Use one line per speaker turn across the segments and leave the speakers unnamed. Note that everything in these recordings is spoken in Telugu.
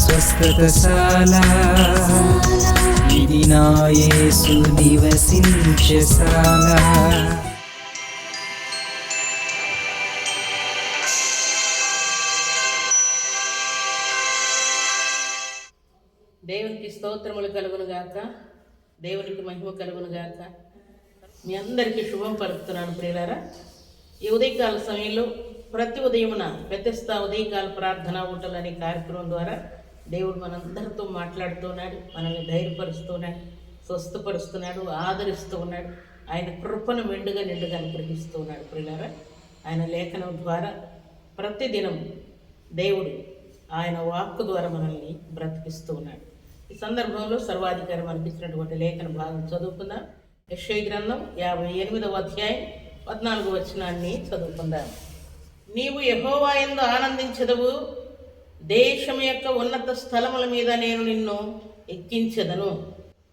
స్వస్థతశాల. ఇది నా యేసు నివసించశాల
దేవునికి స్తోత్రములు కలుగును గాక. దేవునికి మహిమ కలుగును గాక. మీ అందరికీ శుభం పలుకుతున్నాను ప్రియులారా. ఈ ఉదయకాల సమయంలో ప్రతి ఉదయమున వ్యత్యస్త ఉదయకాల ప్రార్థన ఊటలు అనే కార్యక్రమం ద్వారా దేవుడు మనందరితో మాట్లాడుతున్నాడు మనల్ని ధైర్యపరుస్తున్నాడు స్వస్థపరుస్తున్నాడు ఆదరిస్తూ ఉన్నాడు. ఆయన కృపను మెండుగా నిండుగా అనుగ్రహిస్తూ ఉన్నాడు ప్రియులారా. ఆయన లేఖనం ద్వారా ప్రతిదినం దేవుడు ఆయన వాక్కు ద్వారా మనల్ని బ్రతికిస్తూ ఉన్నాడు. ఈ సందర్భంలో సర్వాధికారం అనిపించినటువంటి లేఖన భాగం చదువుకుందాం. యశ్వ గ్రంథం యాభై ఎనిమిదవ అధ్యాయం పద్నాలుగు వచనాన్ని చదువుకుందాం. నీవు యహోవా ఎందు ఆనందించదవు. దేశం యొక్క ఉన్నత స్థలముల మీద నేను నిన్ను ఎక్కించదను.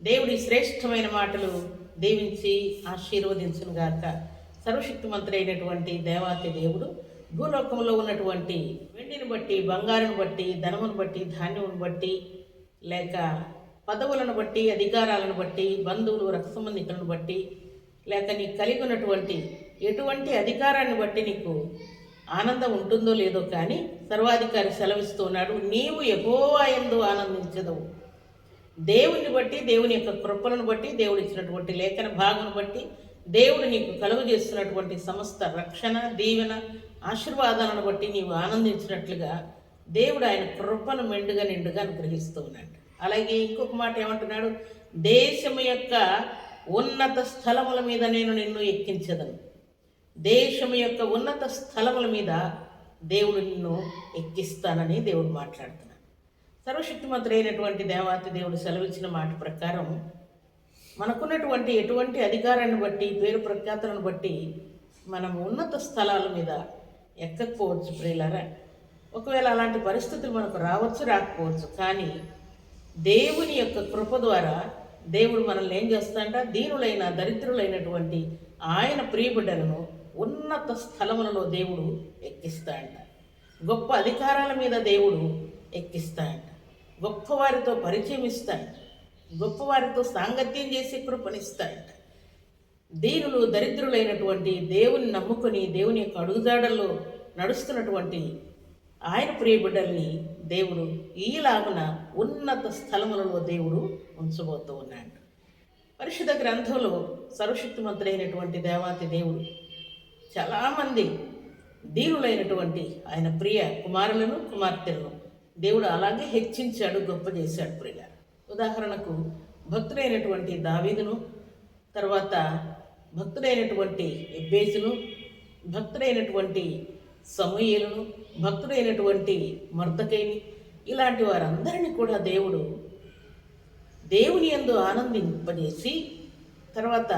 దేవుడి శ్రేష్టమైన మాటలు దీవించి ఆశీర్వదించను గాక. సర్వశక్తిమంతుడు అయినటువంటి దేవాతి దేవుడు భూలోకంలో ఉన్నటువంటి వెండిని బట్టి బంగారును బట్టి ధనమును బట్టి ధాన్యమును బట్టి లేక పదవులను బట్టి అధికారాలను బట్టి బంధువులు రక్తసంబంధికులను బట్టి లేక నీకు కలిగి ఉన్నటువంటి ఎటువంటి అధికారాన్ని బట్టి నీకు ఆనందం ఉంటుందో లేదో కానీ సర్వాధికారి సెలవిస్తున్నాడు నీవు ఎగోవా ఎందు ఆనందించదవు దేవుని బట్టి దేవుని యొక్క కృపలను బట్టి దేవుడు ఇచ్చినటువంటి లేఖన భాగం బట్టి దేవుడు నీకు కలుగు చేస్తున్నటువంటి సమస్త రక్షణ దీవెన ఆశీర్వాదాలను బట్టి నీవు ఆనందించినట్లుగా దేవుడు ఆయన కృపను మెండుగా నిండుగా అనుగ్రహిస్తూ ఉన్నాడు అలాగే ఇంకొక మాట ఏమంటున్నాడు? దేశము యొక్క ఉన్నత స్థలముల మీద నేను నిన్ను ఎక్కించదను. దేశం యొక్క ఉన్నత స్థలముల మీద దేవుడు నిన్ను ఎక్కిస్తానని దేవుడు మాట్లాడుతున్నాడు. సర్వశక్తిమంతుడైనటువంటి దేవాతి దేవుడు సెలవిచ్చిన మాట ప్రకారం మనకున్నటువంటి ఎటువంటి అధికారాన్ని బట్టి పేరు ప్రఖ్యాతలను బట్టి మనం ఉన్నత స్థలాల మీద ఎక్కకపోవచ్చు ప్రియులరా. ఒకవేళ అలాంటి పరిస్థితులు మనకు రావచ్చు రాకపోవచ్చు. కానీ దేవుని యొక్క కృప ద్వారా దేవుడు మనల్ని ఏం చేస్తాడంట? దీనులైన దరిద్రులైనటువంటి ఆయన ప్రియబిడ్డలను ఉన్నత స్థలములలో దేవుడు ఎక్కిస్తాడంట. గొప్ప అధికారాల మీద దేవుడు ఎక్కిస్తాడంట. గొప్పవారితో పరిచయం ఇస్తాడంట. గొప్పవారితో సాంగత్యం చేసి కృపణిస్తాడంట దీనులు దరిద్రులైనటువంటి దేవుని నమ్ముకొని దేవుని యొక్క అడుగుజాడల్లో నడుస్తున్నటువంటి ఆయన ప్రియబిడ్డల్ని దేవుడు ఈలాగున ఉన్నత స్థలములలో దేవుడు ఉంచబోతూ ఉన్నాడు. పరిశుద్ధ గ్రంథంలో సర్వశక్తిమంతుడైనటువంటి దేవాతి దేవుడు చాలామంది దీనులైనటువంటి ఆయన ప్రియ కుమారులను కుమార్తెలను దేవుడు అలాగే హెచ్చించాడు గొప్ప చేశాడు ప్రియ. ఉదాహరణకు భక్తుడైనటువంటి దావీదును తర్వాత భక్తుడైనటువంటి ఎబ్బేజును భక్తుడైనటువంటి సమూయేలును భక్తుడైనటువంటి మర్దకైని ఇలాంటి వారందరినీ కూడా దేవుడు దేవుని యందు ఆనందింపజేసి తర్వాత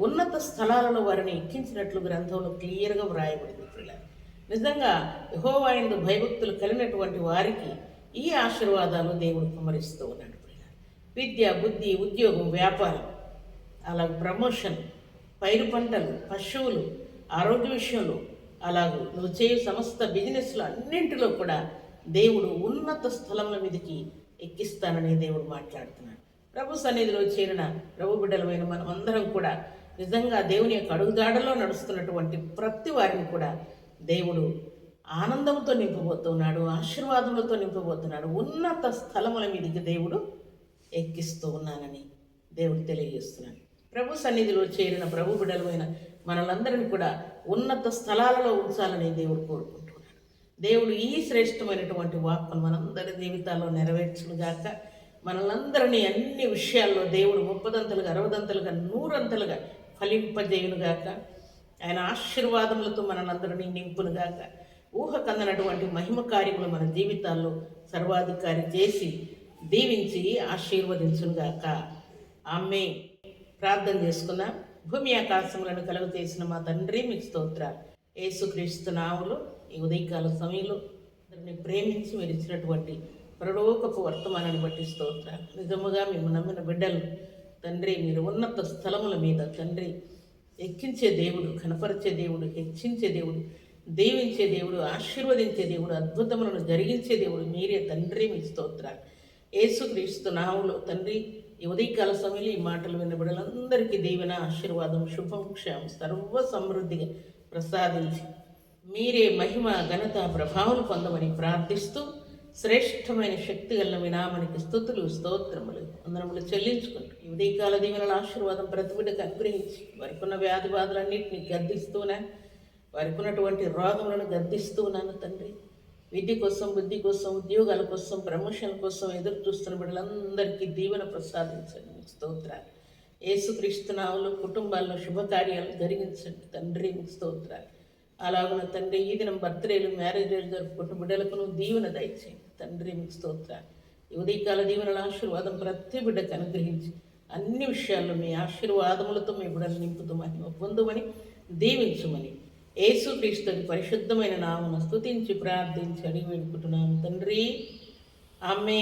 ఉన్నత స్థలాలలో వారిని ఎక్కించినట్లు గ్రంథంలో క్లియర్గా వ్రాయబడింది పిల్లలు నిజంగా యహోవాయందు భయభక్తులు కలిగినటువంటి వారికి ఈ ఆశీర్వాదాలు దేవుడు కుమరిస్తూ ఉన్నాడు పిల్లలు విద్య బుద్ధి ఉద్యోగం వ్యాపారం అలా ప్రమోషన్ పైరు పంటలు పశువులు ఆరోగ్య విషయంలో అలాగే నువ్వు చేయు సమస్త బిజినెస్లు అన్నింటిలో కూడా దేవుడు ఉన్నత స్థలముల మీదకి ఎక్కిస్తానని దేవుడు మాట్లాడుతున్నాడు. ప్రభు సన్నిధిలో చేరిన ప్రభు బిడ్డలమైన మనం అందరం కూడా నిజంగా దేవుని యొక్క అడుగుదాడలో నడుస్తున్నటువంటి ప్రతి వారిని కూడా దేవుడు ఆనందంతో నింపబోతున్నాడు ఆశీర్వాదములతో నింపబోతున్నాడు. ఉన్నత స్థలముల మీదకి దేవుడు ఎక్కిస్తూ ఉన్నానని దేవుడు తెలియజేస్తున్నాడు. ప్రభు సన్నిధిలో చేరిన ప్రభు బిడలమైన మనలందరిని కూడా ఉన్నత స్థలాలలో ఉంచాలని దేవుడు కోరుకుంటున్నాడు. దేవుడు ఈ శ్రేష్టమైనటువంటి వాక్కును మనందరి జీవితాల్లో నెరవేర్చునుగాక మనలందరినీ అన్ని విషయాల్లో దేవుడు ముప్పదంతలుగా అరవదంతలుగా నూరంతలుగా ఫలింపజేయునుగాక. ఆయన ఆశీర్వాదములతో మనలందరినీ నింపునుగాక. ఊహ కందనటువంటి మహిమ కార్యములు మన జీవితాల్లో సర్వాధికారి చేసి దీవించి ఆశీర్వదించునుగాక. ఆమె ప్రార్థన చేసుకున్న భూమి ఆకాశములను కలుగు చేసిన మా తండ్రి మీకు స్తోత్ర యేసుక్రీస్తు నాములు ఈ ఉదయకాల సమయంలో అందరిని ప్రేమించి మీరు ఇచ్చినటువంటి పరలోకపు వర్తమానాన్ని బట్టి స్తోత్ర నిజముగా మేము నమ్మిన బిడ్డలు తండ్రి మీరు ఉన్నత స్థలముల మీద తండ్రి ఎక్కించే దేవుడు కనపరిచే దేవుడు హెచ్చించే దేవుడు దీవించే దేవుడు ఆశీర్వదించే దేవుడు అద్భుతములను జరిగించే దేవుడు మీరే తండ్రి మీ స్తోత్రాలు. యేసుక్రీస్తు నామంలో తండ్రి ఈ ఉదయకాల సమయంలో ఈ మాటలు విన్న బిడ్డలందరికీ దీవెన ఆశీర్వాదం శుభం క్షేమం సర్వ సమృద్ధిగా ప్రసాదించి మీరే మహిమ ఘనత ప్రభావం పొందమని ప్రార్థిస్తూ శ్రేష్టమైన శక్తి గల మీ స్థుతులు స్తోత్రములు. వందనములు చెల్లించుకుంటూ ఈ ఉదయకాల దీవెనల ఆశీర్వాదం ప్రతి బిడ్డకు అనుగ్రహించి వారికి ఉన్న వ్యాధి బాధలన్నింటినీ గద్దిస్తూనే వారికి ఉన్నటువంటి రోగములను గద్దిస్తూ ఉన్నాను తండ్రి. విద్య కోసం బుద్ధి కోసం ఉద్యోగాల కోసం ప్రమోషన్ కోసం ఎదురు చూస్తున్న బిడ్డలందరికీ దీవెన ప్రసాదించండి. మీకు స్తోత్రాలు ఏసుక్రీస్తునావులు కుటుంబాల్లో శుభకార్యాలు జరిగించండి. తండ్రి మీకు స్తోత్రాలు. అలాగున తండ్రి ఈ దినం బర్త్డేలు మ్యారేజ్లు జరుపుకుంటున్న బిడ్డలకును దీవెన దయచేయండి. తండ్రి మీకు స్తోత్ర ఉదయకాల దీవెనల ఆశీర్వాదం ప్రతి బిడ్డకు అనుగ్రహించి అన్ని విషయాల్లో మీ ఆశీర్వాదములతో మీ బిడ్డలు నింపుతూ మహిమ పొందుమని దీవించుమని. యేసుక్రీస్తుని పరిశుద్ధమైన నామను స్తుతించి ప్రార్థించి అడిగి వేడుకుంటున్నాను తండ్రి. ఆమె